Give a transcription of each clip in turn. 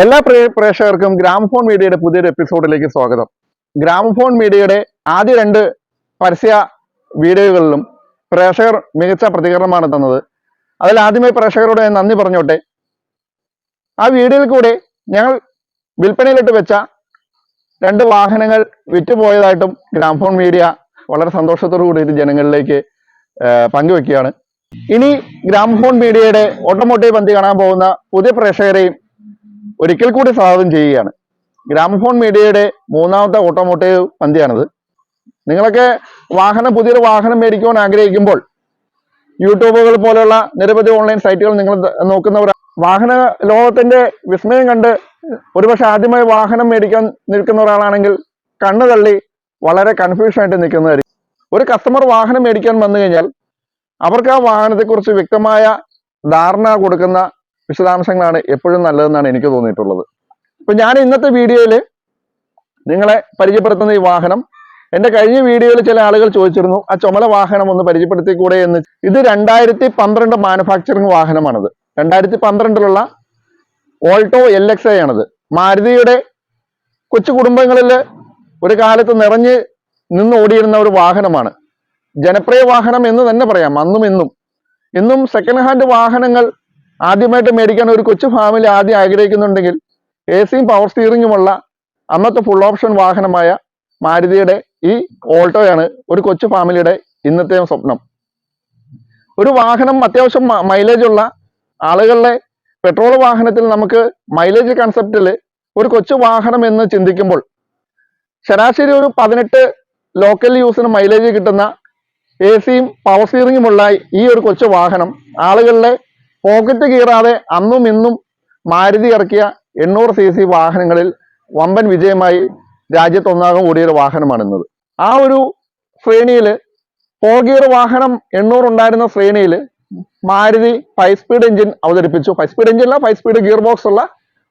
എല്ലാ പ്രേക്ഷകർക്കും ഗ്രാമഫോൺ മീഡിയയുടെ പുതിയൊരു എപ്പിസോഡിലേക്ക് സ്വാഗതം. ഗ്രാമഫോൺ മീഡിയയുടെ ആദ്യ രണ്ട് പരസ്യ വീഡിയോകളിലും പ്രേക്ഷകർ മികച്ച പ്രതികരണമാണ് തന്നത്. അതിൽ ആദ്യമായി പ്രേക്ഷകരോട് ഞാൻ നന്ദി പറഞ്ഞോട്ടെ. ആ വീഡിയോയിൽ കൂടെ ഞങ്ങൾ വിൽപ്പനയിലിട്ട് വെച്ച രണ്ട് വാഹനങ്ങൾ വിറ്റുപോയതായിട്ടും ഗ്രാമഫോൺ മീഡിയ വളരെ സന്തോഷത്തോടു കൂടി ജനങ്ങളിലേക്ക് പങ്കുവെക്കുകയാണ്. ഇനി ഗ്രാമഫോൺ മീഡിയയുടെ ഓട്ടോമോട്ടീവ് പന്തി കാണാൻ പോകുന്ന പുതിയ പ്രേക്ഷകരെയും ഒരിക്കൽ കൂടി സ്വാഗതം ചെയ്യുകയാണ്. ഗ്രാമഫോൺ മീഡിയയുടെ മൂന്നാമത്തെ ഓട്ടോമോട്ടീവ് പന്തിയാണിത്. നിങ്ങളൊക്കെ വാഹനം പുതിയൊരു വാഹനം മേടിക്കുവാൻ ആഗ്രഹിക്കുമ്പോൾ യൂട്യൂബുകൾ പോലെയുള്ള നിരവധി ഓൺലൈൻ സൈറ്റുകൾ നിങ്ങൾ നോക്കുന്നവർ വാഹന ലോകത്തിന്റെ വിസ്മയം കണ്ട് ഒരുപക്ഷെ ആദ്യമായി വാഹനം മേടിക്കാൻ നിൽക്കുന്ന ഒരാളാണെങ്കിൽ കണ്ണു തള്ളി വളരെ കൺഫ്യൂഷൻ ആയിട്ട് നിൽക്കുന്നതായിരിക്കും. ഒരു കസ്റ്റമർ വാഹനം മേടിക്കാൻ വന്നു കഴിഞ്ഞാൽ അവർക്ക് ആ വാഹനത്തെക്കുറിച്ച് വ്യക്തമായ ധാരണ കൊടുക്കുന്ന വിശദാംശങ്ങളാണ് എപ്പോഴും നല്ലതെന്നാണ് എനിക്ക് തോന്നിയിട്ടുള്ളത്. അപ്പൊ ഞാൻ ഇന്നത്തെ വീഡിയോയിൽ നിങ്ങളെ പരിചയപ്പെടുത്തുന്ന ഈ വാഹനം എന്റെ കഴിഞ്ഞ വീഡിയോയിൽ ചില ആളുകൾ ചോദിച്ചിരുന്നു ആ ചുമല വാഹനം ഒന്ന് പരിചയപ്പെടുത്തിക്കൂടെ? എന്ന്. ഇത് രണ്ടായിരത്തി പന്ത്രണ്ട് മാനുഫാക്ചറിങ് വാഹനമാണത്. രണ്ടായിരത്തി പന്ത്രണ്ടിലുള്ള ഓൾട്ടോ എൽ എക്സ് ഐ ആണത്. മാരുതിയുടെ കൊച്ചു കുടുംബങ്ങളിൽ ഒരു കാലത്ത് നിറഞ്ഞ് നിന്ന് ഓടിയിരുന്ന ഒരു വാഹനമാണ്. ജനപ്രിയ വാഹനം എന്ന് തന്നെ പറയാം അന്നും ഇന്നും. ഇന്നും സെക്കൻഡ് ഹാൻഡ് വാഹനങ്ങൾ ആദ്യമായിട്ട് മേടിക്കാൻ ഒരു കൊച്ചു ഫാമിലി ആദ്യം ആഗ്രഹിക്കുന്നുണ്ടെങ്കിൽ എ സിയും പവർ സ്റ്റിയറിംഗുമുള്ള അന്നത്തെ ഫുൾ ഓപ്ഷൻ വാഹനമായ മാരുതിയുടെ ഈ ഓൾട്ടോയാണ് ഒരു കൊച്ചു ഫാമിലിയുടെ ഇന്നത്തെ സ്വപ്നം. ഒരു വാഹനം അത്യാവശ്യം മൈലേജ് ഉള്ള ആളുകളുടെ പെട്രോൾ വാഹനത്തിൽ നമുക്ക് മൈലേജ് കൺസെപ്റ്റിൽ ഒരു കൊച്ചു വാഹനം എന്ന് ചിന്തിക്കുമ്പോൾ ശരാശരി ഒരു പതിനെട്ട് ലോക്കൽ യൂസിന് മൈലേജ് കിട്ടുന്ന എ സിയും പവർ സ്റ്റിയറിംഗുമുള്ള ഈ ഒരു കൊച്ചു വാഹനം ആളുകളുടെ പോക്കറ്റ് കീറാതെ അന്നും ഇന്നും മാരുതി ഇറക്കിയ എണ്ണൂറ് സി സി വാഹനങ്ങളിൽ വമ്പൻ വിജയമായി രാജ്യത്തൊന്നാകം വാഹനമാണ് ഇന്നത് ആ ഒരു ശ്രേണിയിൽ ഫോർ ഗിയർ വാഹനം എണ്ണൂറ് ഉണ്ടായിരുന്ന ശ്രേണിയിൽ മാരുതി ഫൈവ് സ്പീഡ് എഞ്ചിൻ അവതരിപ്പിച്ചു. ഫൈവ് സ്പീഡ് എഞ്ചിൻ അല്ല ഫൈവ് സ്പീഡ് ഗിയർ ബോക്സ് ഉള്ള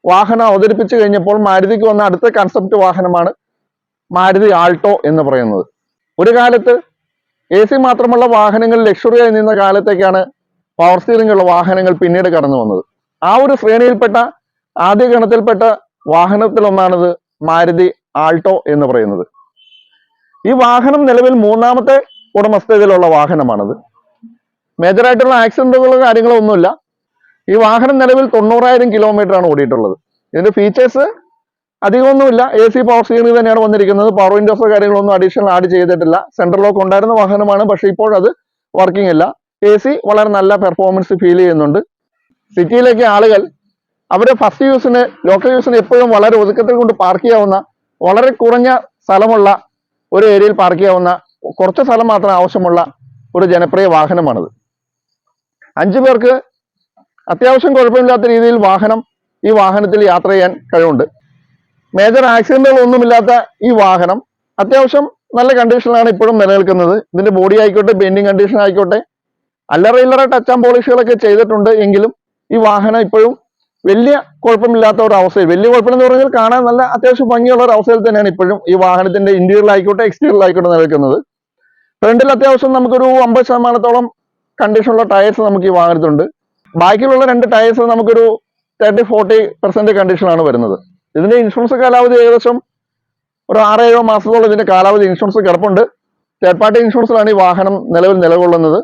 വാഹനം അവതരിപ്പിച്ചു കഴിഞ്ഞപ്പോൾ മാരുതിക്ക് വന്ന അടുത്ത കൺസെപ്റ്റ് വാഹനമാണ് മാരുതി ആൾട്ടോ എന്ന് പറയുന്നത്. ഒരു കാലത്ത് എ സി മാത്രമുള്ള വാഹനങ്ങൾ ലക്ഷറിയായി നിന്ന കാലത്തേക്കാണ് പവർ സ്റ്റിയറിംഗ് ഉള്ള വാഹനങ്ങൾ പിന്നീട് കടന്നു വന്നത്. ആ ഒരു ശ്രേണിയിൽപ്പെട്ട ആദ്യ ഗണത്തിൽപ്പെട്ട വാഹനത്തിലൊന്നാണിത് മാരുതി ആൾട്ടോ എന്ന് പറയുന്നത്. ഈ വാഹനം നിലവിൽ മൂന്നാമത്തെ ഉടമസ്ഥതയിലുള്ള വാഹനമാണിത്. മേജറായിട്ടുള്ള ആക്സിഡന്റുകളോ കാര്യങ്ങളോ ഒന്നുമില്ല. ഈ വാഹനം നിലവിൽ തൊണ്ണൂറായിരം കിലോമീറ്റർ ആണ് ഓടിയിട്ടുള്ളത്. ഇതിന്റെ ഫീച്ചേഴ്സ് അധികമൊന്നുമില്ല. എ സി പവർ സ്റ്റിയറിംഗ് തന്നെയാണ് വന്നിരിക്കുന്നത്. പവർ വിൻഡോസോ കാര്യങ്ങളൊന്നും അഡീഷണൽ ആഡ് ചെയ്തിട്ടില്ല. സെൻട്രൽ ലോക്ക് ഉണ്ടായിരുന്ന വാഹനമാണ്. പക്ഷേ ഇപ്പോൾ അത് വർക്കിംഗ് ഇല്ല. എ സി വളരെ നല്ല പെർഫോമൻസ് ഫീൽ ചെയ്യുന്നുണ്ട്. സിറ്റിയിലേക്ക് ആളുകൾ അവരുടെ ഫസ്റ്റ് യൂസിന് ലോക്കൽ യൂസിന് എപ്പോഴും വളരെ ഒതുക്കത്തിൽ കൊണ്ട് പാർക്ക് ചെയ്യാവുന്ന വളരെ കുറഞ്ഞ സ്ഥലമുള്ള ഒരു ഏരിയയിൽ പാർക്ക് ചെയ്യാവുന്ന കുറച്ച് സ്ഥലം മാത്രം ആവശ്യമുള്ള ഒരു ജനപ്രിയ വാഹനമാണിത്. അഞ്ചു പേർക്ക് അത്യാവശ്യം കുഴപ്പമില്ലാത്ത രീതിയിൽ വാഹനം ഈ വാഹനത്തിൽ യാത്ര ചെയ്യാൻ കഴിവുണ്ട്. മേജർ ആക്സിഡന്റുകളൊന്നുമില്ലാത്ത ഈ വാഹനം അത്യാവശ്യം നല്ല കണ്ടീഷനിലാണ് ഇപ്പോഴും നിലനിൽക്കുന്നത്. ഇതിന്റെ ബോഡി ആയിക്കോട്ടെ പെയിന്റിംഗ് കണ്ടീഷൻ ആയിക്കോട്ടെ അല്ലറ ഇല്ലറ ടച്ച് പോളിഷുകളൊക്കെ ചെയ്തിട്ടുണ്ട് എങ്കിലും ഈ വാഹനം ഇപ്പോഴും വലിയ കുഴപ്പമില്ലാത്ത ഒരു അവസ്ഥയിൽ വലിയ കുഴപ്പമെന്ന് പറഞ്ഞാൽ കാണാൻ നല്ല അത്യാവശ്യം ഭംഗിയുള്ള ഒരു അവസ്ഥയിൽ തന്നെയാണ് ഇപ്പോഴും ഈ വാഹനത്തിന്റെ ഇന്റീരിയറിലായിക്കോട്ടെ എക്സ്റ്റീരിയറിലായിക്കോട്ടെ നിൽക്കുന്നത് ഫ്രണ്ടിൽ അത്യാവശ്യം നമുക്കൊരു അമ്പത് ശതമാനത്തോളം കണ്ടീഷനുള്ള ടയേഴ്സ് നമുക്ക് ഈ വാഹനത്തിലുണ്ട്. ബാക്കിയുള്ള രണ്ട് ടയേഴ്സ് നമുക്കൊരു തേർട്ടി ഫോർട്ടി പെർസെന്റ് കണ്ടീഷനാണ് വരുന്നത്. ഇതിന്റെ ഇൻഷുറൻസ് കാലാവധി ഏകദേശം ഒരു ആറേഴോ മാസത്തോളം ഇതിന്റെ കാലാവധി ഇൻഷുറൻസ് കിടപ്പുണ്ട്. തേർഡ് പാർട്ടി ഇൻഷുറൻസിലാണ് ഈ വാഹനം നിലവിൽ നിലകൊള്ളുന്നത്.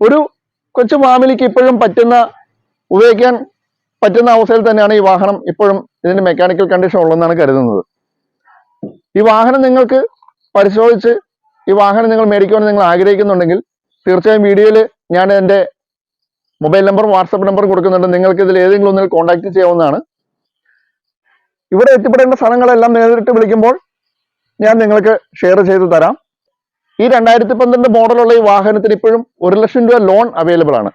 ഒരു കൊച്ചു ഫാമിലിക്ക് ഇപ്പോഴും പറ്റുന്ന ഉപയോഗിക്കാൻ പറ്റുന്ന അവസ്ഥയിൽ തന്നെയാണ് ഈ വാഹനം ഇപ്പോഴും ഇതിന്റെ മെക്കാനിക്കൽ കണ്ടീഷൻ ഉള്ളതെന്നാണ് കരുതുന്നത്. ഈ വാഹനം നിങ്ങൾക്ക് പരിശോധിച്ച് ഈ വാഹനം നിങ്ങൾ മേടിക്കുവാൻ നിങ്ങൾ ആഗ്രഹിക്കുന്നുണ്ടെങ്കിൽ തീർച്ചയായും വീഡിയോയിൽ ഞാൻ എന്റെ മൊബൈൽ നമ്പർ വാട്സപ്പ് നമ്പർ കൊടുക്കുന്നുണ്ട്. നിങ്ങൾക്ക് ഇതിൽ ഏതെങ്കിലും ഒന്നിൽ കോൺടാക്ട് ചെയ്യാവുന്നതാണ്. ഇവിടെ എത്തിപ്പെടേണ്ട സ്ഥലങ്ങളെല്ലാം നേരിട്ട് വിളിക്കുമ്പോൾ ഞാൻ നിങ്ങൾക്ക് ഷെയർ ചെയ്തു തരാം. ഈ രണ്ടായിരത്തി പന്ത്രണ്ട് മോഡലുള്ള ഈ വാഹനത്തിന് ഇപ്പോഴും ഒരു ലക്ഷം രൂപ ലോൺ അവൈലബിൾ ആണ്.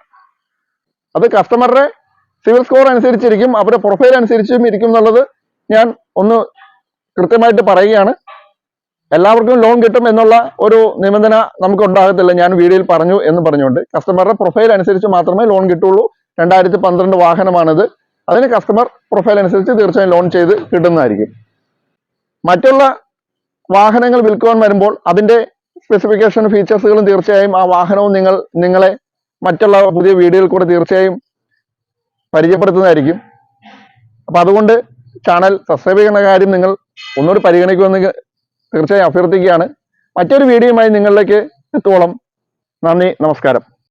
അത് കസ്റ്റമറുടെ സിവിൽ സ്കോർ അനുസരിച്ചിരിക്കും അവരുടെ പ്രൊഫൈൽ അനുസരിച്ചും ഇരിക്കും എന്നുള്ളത് ഞാൻ ഒന്ന് കൃത്യമായിട്ട് പറയുകയാണ്. എല്ലാവർക്കും ലോൺ കിട്ടും എന്നുള്ള ഒരു നിബന്ധന നമുക്ക് ഉണ്ടാകത്തില്ല ഞാൻ വീഡിയോയിൽ പറഞ്ഞു എന്ന് പറഞ്ഞുകൊണ്ട്. കസ്റ്റമറുടെ പ്രൊഫൈൽ അനുസരിച്ച് മാത്രമേ ലോൺ കിട്ടുള്ളൂ. രണ്ടായിരത്തി പന്ത്രണ്ട് വാഹനമാണിത്. അതിന് കസ്റ്റമർ പ്രൊഫൈൽ അനുസരിച്ച് തീർച്ചയായും ലോൺ ചെയ്ത് കിട്ടുന്നതായിരിക്കും. മറ്റുള്ള വാഹനങ്ങൾ വിൽക്കുവാൻ വരുമ്പോൾ അതിന്റെ സ്പെസിഫിക്കേഷൻ ഫീച്ചേഴ്സുകളും തീർച്ചയായും ആ വാഹനവും നിങ്ങൾ നിങ്ങളെ മറ്റുള്ള പുതിയ വീഡിയോയിൽ കൂടെ തീർച്ചയായും പരിചയപ്പെടുത്തുന്നതായിരിക്കും. അപ്പൊ അതുകൊണ്ട് ചാനൽ സബ്സ്ക്രൈബ് ചെയ്യുന്ന കാര്യം നിങ്ങൾ ഒന്നുകൂടി പരിഗണിക്കുമെന്ന് തീർച്ചയായും അഭ്യർത്ഥിക്കുകയാണ്. മറ്റൊരു വീഡിയോയുമായി നിങ്ങളിലേക്ക് എത്തോളം നന്ദി നമസ്കാരം.